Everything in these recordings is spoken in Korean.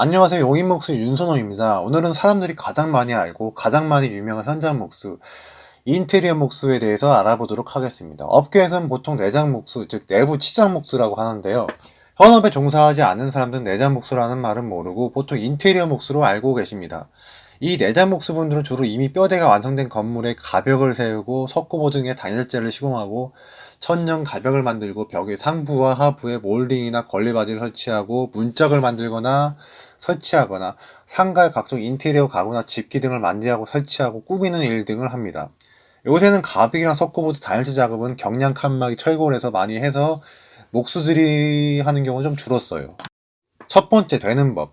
안녕하세요. 용인목수 윤선호입니다. 오늘은 사람들이 가장 많이 알고 가장 많이 유명한 현장 목수, 인테리어 목수에 대해서 알아보도록 하겠습니다. 업계에서는 보통 내장 목수, 즉 내부 치장 목수라고 하는데요. 현업에 종사하지 않은 사람들은 내장 목수라는 말은 모르고 보통 인테리어 목수로 알고 계십니다. 이 내장 목수분들은 주로 이미 뼈대가 완성된 건물에 가벽을 세우고 석고보 등의 단열재를 시공하고 천연 가벽을 만들고 벽의 상부와 하부에 몰딩이나 걸레바지를 설치하고 문짝을 만들거나 설치하거나 상가의 각종 인테리어 가구나 집기 등을 만들하고 설치하고 꾸미는 일 등을 합니다. 요새는 가벽이나 석고보드 단열재 작업은 경량 칸막이 철골 해서 많이 해서 목수들이 하는 경우는 좀 줄었어요. 첫 번째 되는 법.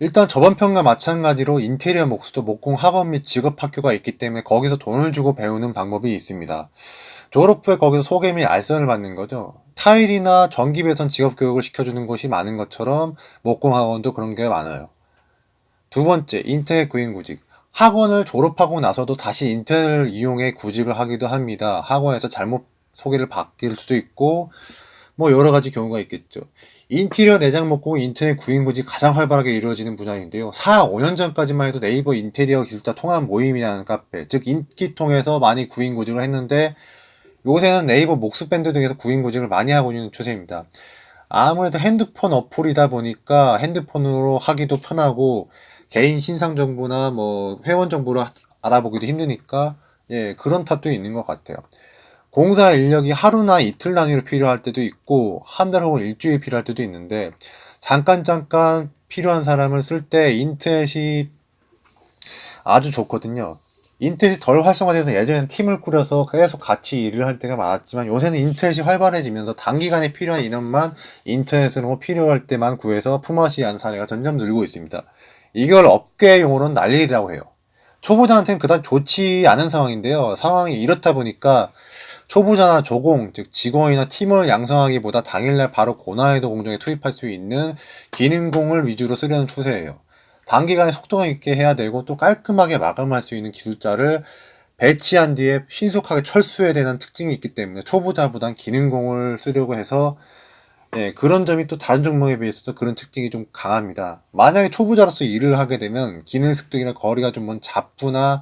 일단 저번 편과 마찬가지로 인테리어 목수도 목공 학원 및 직업 학교가 있기 때문에 거기서 돈을 주고 배우는 방법이 있습니다. 졸업 후에 거기서 소개 및 알선을 받는 거죠. 타일이나 전기 배선 직업 교육을 시켜주는 곳이 많은 것처럼 목공 학원도 그런 게 많아요. 두 번째, 인터넷 구인 구직. 학원을 졸업하고 나서도 다시 인터넷을 이용해 구직을 하기도 합니다. 학원에서 잘못 소개를 받길 수도 있고, 뭐 여러 가지 경우가 있겠죠. 인테리어 내장 목공 인터넷 구인 구직 가장 활발하게 이루어지는 분야인데요. 4, 5년 전까지만 해도 네이버 인테리어 기술자 통합 모임이라는 카페, 즉 인기 통해서 많이 구인 구직을 했는데 요새는 네이버 목수밴드 등에서 구인 구직을 많이 하고 있는 추세입니다. 아무래도 핸드폰 어플이다 보니까 핸드폰으로 하기도 편하고 개인 신상 정보나 뭐 회원 정보를 알아보기도 힘드니까 예 그런 탓도 있는 것 같아요. 공사 인력이 하루나 이틀 단위로 필요할 때도 있고 한 달 혹은 일주일 필요할 때도 있는데 잠깐 잠깐 필요한 사람을 쓸 때 인터넷이 아주 좋거든요. 인터넷이 덜 활성화돼서 예전엔 팀을 꾸려서 계속 같이 일을 할 때가 많았지만 요새는 인터넷이 활발해지면서 단기간에 필요한 인원만 인터넷으로 필요할 때만 구해서 품앗이하는 사례가 점점 늘고 있습니다. 이걸 업계 용어로는 난리라고 해요. 초보자한테는 그다지 좋지 않은 상황인데요. 상황이 이렇다 보니까 초보자나 조공, 즉 직원이나 팀을 양성하기보다 당일날 바로 고난이도 공정에 투입할 수 있는 기능공을 위주로 쓰려는 추세예요. 단기간에 속도감 있게 해야 되고 또 깔끔하게 마감할 수 있는 기술자를 배치한 뒤에 신속하게 철수해야 되는 특징이 있기 때문에 초보자보단 기능공을 쓰려고 해서 예, 그런 점이 또 다른 종목에 비해서 그런 특징이 좀 강합니다. 만약에 초보자로서 일을 하게 되면 기능 습득이나 거리가 좀 먼 잡부나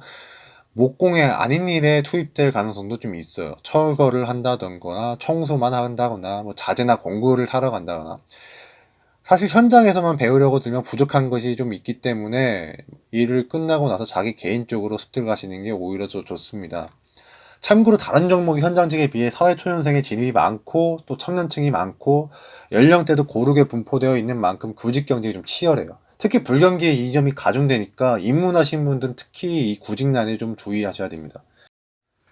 목공에 아닌 일에 투입될 가능성도 좀 있어요. 철거를 한다던거나 청소만 한다거나 뭐 자재나 공구를 사러 간다거나 사실 현장에서만 배우려고 들면 부족한 것이 좀 있기 때문에 일을 끝나고 나서 자기 개인적으로 습득을 하시는 게 오히려 더 좋습니다. 참고로 다른 종목의 현장직에 비해 사회 초년생의 진입이 많고 또 청년층이 많고 연령대도 고르게 분포되어 있는 만큼 구직 경쟁이 좀 치열해요. 특히 불경기에 이 점이 가중되니까 입문하신 분들은 특히 이 구직난에 좀 주의하셔야 됩니다.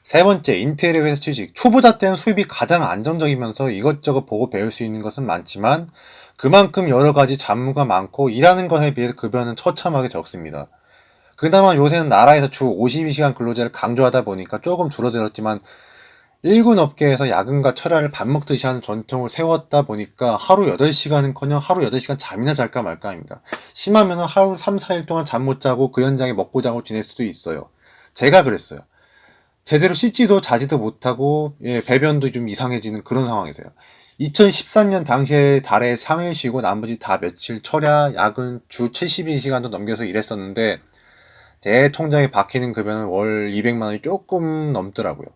세 번째, 인테리어 회사 취직. 초보자 때는 수입이 가장 안정적이면서 이것저것 보고 배울 수 있는 것은 많지만 그만큼 여러 가지 잡무가 많고 일하는 것에 비해서 급여는 처참하게 적습니다. 그나마 요새는 나라에서 주 52시간 근로제를 강조하다 보니까 조금 줄어들었지만 일군 업계에서 야근과 철야를 밥 먹듯이 하는 전통을 세웠다 보니까 하루 8시간은 커녕 하루 8시간 잠이나 잘까 말까 합니다. 심하면 하루 3, 4일 동안 잠 못 자고 그 현장에 먹고 자고 지낼 수도 있어요. 제가 그랬어요. 제대로 씻지도 자지도 못하고 예, 배변도 좀 이상해지는 그런 상황이세요. 2013년 당시에 달에 3일 쉬고 나머지 다 며칠 철야, 야근, 주 72시간도 넘겨서 일했었는데 제 통장에 박히는 급여는 월 200만 원이 조금 넘더라고요.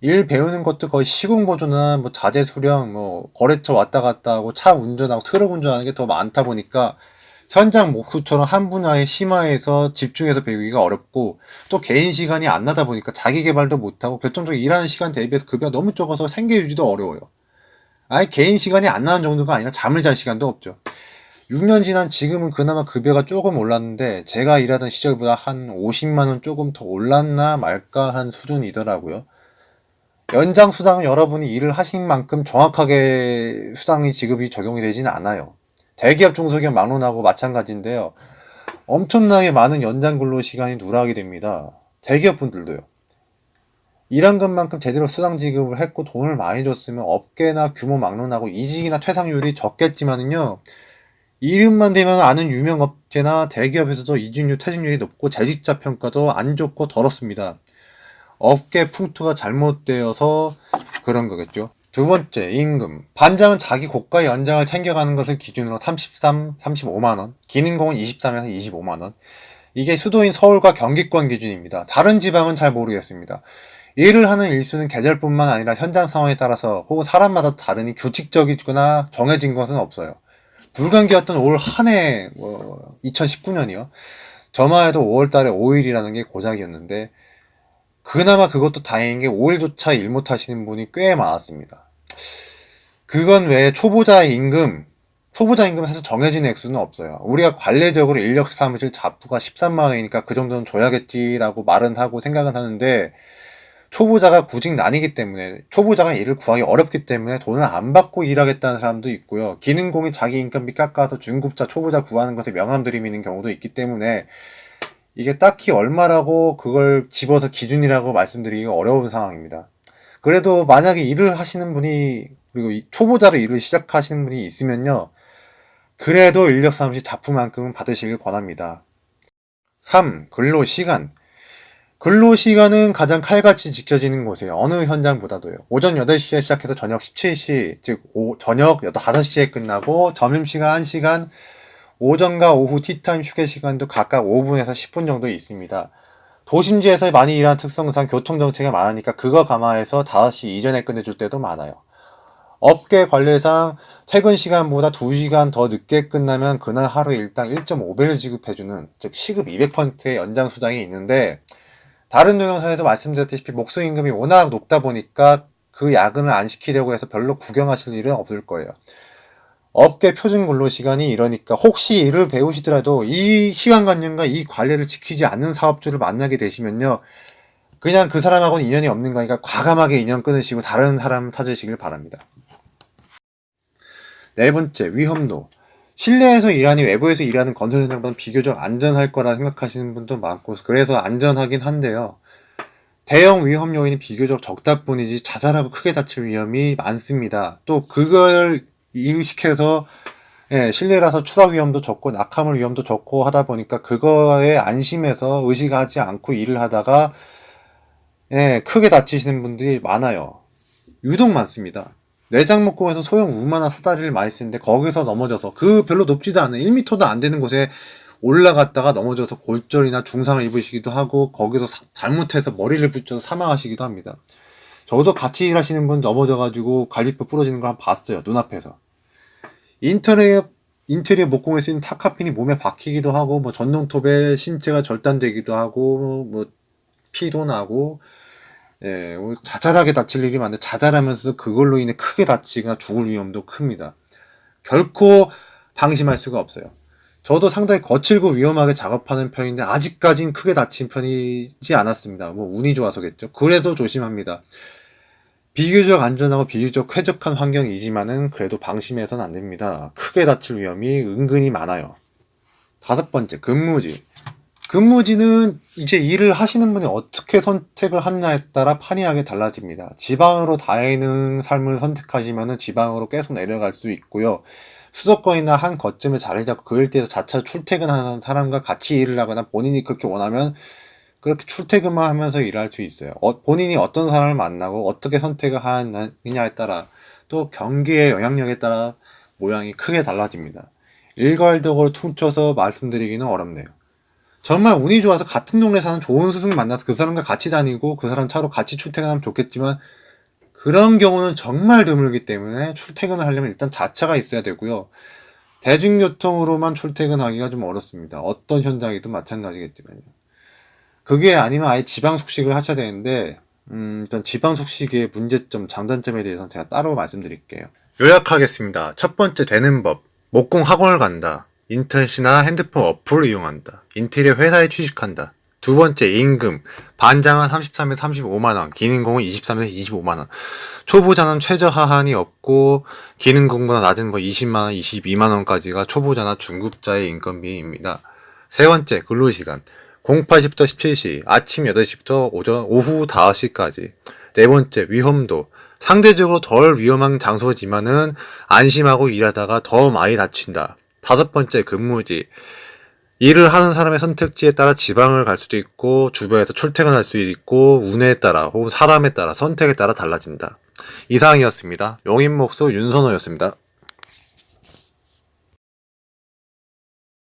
일 배우는 것도 거의 시공보조나 뭐 자재 수령, 뭐 거래처 왔다 갔다 하고 차 운전하고 트럭 운전하는 게 더 많다 보니까 현장 목수처럼 한 분야에 심화해서 집중해서 배우기가 어렵고 또 개인 시간이 안 나다 보니까 자기 개발도 못하고 결정적으로 일하는 시간 대비해서 급여가 너무 적어서 생계 유지도 어려워요. 아예 개인 시간이 안 나는 정도가 아니라 잠을 잘 시간도 없죠. 6년 지난 지금은 그나마 급여가 조금 올랐는데 제가 일하던 시절보다 한 50만 원 조금 더 올랐나 말까 한 수준이더라고요. 연장 수당은 여러분이 일을 하신 만큼 정확하게 수당이 지급이 적용이 되지는 않아요. 대기업 중소기업 막론하고 마찬가지인데요. 엄청나게 많은 연장 근로 시간이 누락이 됩니다. 대기업 분들도요. 일한 것만큼 제대로 수당 지급을 했고 돈을 많이 줬으면 업계나 규모 막론하고 이직이나 퇴상률이 적겠지만은요. 이름만 되면 아는 유명 업계나 대기업에서도 이직률, 퇴직률이 높고 재직자 평가도 안 좋고 더럽습니다. 업계 풍토가 잘못되어서 그런 거겠죠. 두 번째, 임금. 반장은 자기 고가 연장을 챙겨가는 것을 기준으로 33, 35만원, 기능공은 23에서 25만원. 이게 수도인 서울과 경기권 기준입니다. 다른 지방은 잘 모르겠습니다. 일을 하는 일수는 계절뿐만 아니라 현장 상황에 따라서 혹은 사람마다 다르니 규칙적이거나 정해진 것은 없어요. 불경기였던 올 한 해, 뭐, 2019년이요. 저만 해도 5월 달에 5일이라는 게 고작이었는데, 그나마 그것도 다행인 게 5일조차 일 못하시는 분이 꽤 많았습니다. 그건 외에 초보자 임금, 초보자 임금 사실 정해진 액수는 없어요. 우리가 관례적으로 인력 사무실 자부가 13만 원이니까 그 정도는 줘야겠지라고 말은 하고 생각은 하는데 초보자가 구직 난이기 때문에 초보자가 일을 구하기 어렵기 때문에 돈을 안 받고 일하겠다는 사람도 있고요. 기능공이 자기 인건비 깎아서 중급자 초보자 구하는 것에 명함 들이미는 경우도 있기 때문에 이게 딱히 얼마라고 그걸 집어서 기준이라고 말씀드리기가 어려운 상황입니다. 그래도 만약에 일을 하시는 분이 그리고 이 초보자로 일을 시작하시는 분이 있으면요. 그래도 인력 사무실 자품만큼은 받으시길 권합니다. 3. 근로 시간. 근로 시간은 가장 칼같이 지켜지는 곳이에요. 어느 현장보다도요. 오전 8시에 시작해서 저녁 17시, 즉 오, 저녁 5시에 끝나고 점심시간 1시간, 오전과 오후 티타임 휴게 시간도 각각 5분에서 10분 정도 있습니다. 도심지에서 많이 일하는 특성상 교통정체가 많으니까 그거 감안해서 5시 이전에 끝내줄 때도 많아요. 업계 관례상 퇴근 시간보다 2시간 더 늦게 끝나면 그날 하루 일당 1.5배를 지급해주는 즉 시급 200%의 연장 수당이 있는데 다른 동영상에도 말씀드렸다시피 목수 임금이 워낙 높다 보니까 그 야근을 안 시키려고 해서 별로 구경하실 일은 없을 거예요. 업계 표준 근로 시간이 이러니까 혹시 일을 배우시더라도 이 시간관념과 이 관례를 지키지 않는 사업주를 만나게 되시면요. 그냥 그 사람하고는 인연이 없는 거니까 과감하게 인연 끊으시고 다른 사람 찾으시길 바랍니다. 네 번째, 위험도. 실내에서 일하니 외부에서 일하는 건설 현장보다 비교적 안전할 거라 생각하시는 분도 많고 그래서 안전하긴 한데요. 대형 위험 요인이 비교적 적다 뿐이지 자잘하고 크게 다칠 위험이 많습니다. 또 그걸 인식해서 예, 실내라서 추락 위험도 적고 낙하물 위험도 적고 하다 보니까 그거에 안심해서 의식하지 않고 일을 하다가 예, 크게 다치시는 분들이 많아요. 유독 많습니다. 내장목공에서 소형 우마나 사다리를 많이 쓰는데 거기서 넘어져서 그 별로 높지도 않은 1m도 안 되는 곳에 올라갔다가 넘어져서 골절이나 중상을 입으시기도 하고 거기서 사, 잘못해서 머리를 붙여서 사망하시기도 합니다. 저도 같이 일하시는 분 넘어져가지고 갈비뼈 부러지는 걸 봤어요. 눈앞에서. 인터넷 인테리어 목공에 쓰이는 타카핀이 몸에 박히기도 하고 뭐 전동톱에 신체가 절단되기도 하고 뭐 피도 나고 예, 뭐 자잘하게 다칠 일이 많은데 자잘하면서 그걸로 인해 크게 다치거나 죽을 위험도 큽니다. 결코 방심할 수가 없어요. 저도 상당히 거칠고 위험하게 작업하는 편인데 아직까지는 크게 다친 편이지 않았습니다. 뭐 운이 좋아서겠죠. 그래도 조심합니다. 비교적 안전하고 비교적 쾌적한 환경이지만은 그래도 방심해서는 안 됩니다. 크게 다칠 위험이 은근히 많아요. 다섯 번째, 근무지. 근무지는 이제 일을 하시는 분이 어떻게 선택을 하느냐에 따라 판이하게 달라집니다. 지방으로 다니는 삶을 선택하시면은 지방으로 계속 내려갈 수 있고요. 수도권이나 한 거점에 자리 잡고 그 일대에서 자차 출퇴근하는 사람과 같이 일을 하거나 본인이 그렇게 원하면 그렇게 출퇴근만 하면서 일할 수 있어요. 어, 본인이 어떤 사람을 만나고 어떻게 선택을 하느냐에 따라 또 경기의 영향력에 따라 모양이 크게 달라집니다. 일괄적으로 퉁쳐서 말씀드리기는 어렵네요. 정말 운이 좋아서 같은 동네 사는 좋은 스승 만나서 그 사람과 같이 다니고 그 사람 차로 같이 출퇴근하면 좋겠지만 그런 경우는 정말 드물기 때문에 출퇴근을 하려면 일단 자차가 있어야 되고요. 대중교통으로만 출퇴근하기가 좀 어렵습니다. 어떤 현장이든 마찬가지겠지만요. 그게 아니면 아예 지방 숙식을 하셔야 되는데 음, 일단 지방 숙식의 문제점, 장단점에 대해서는 제가 따로 말씀드릴게요. 요약하겠습니다. 첫 번째 되는 법. 목공 학원을 간다. 인터넷이나 핸드폰 어플을 이용한다. 인테리어 회사에 취직한다. 두 번째 임금. 반장은 33에서 35만원, 기능공은 23에서 25만원. 초보자는 최저 하한이 없고, 기능공보다 낮은 뭐 20만원, 22만원까지가 초보자나 중급자의 인건비입니다. 세 번째, 근로시간. 08시부터 17시, 아침 8시부터 오전, 오후 5시까지. 네 번째, 위험도. 상대적으로 덜 위험한 장소지만은 안심하고 일하다가 더 많이 다친다. 다섯 번째, 근무지. 일을 하는 사람의 선택지에 따라 지방을 갈 수도 있고, 주변에서 출퇴근할 수도 있고, 운에 따라, 혹은 사람에 따라, 선택에 따라 달라진다. 이상이었습니다. 용인 목수 윤선호였습니다.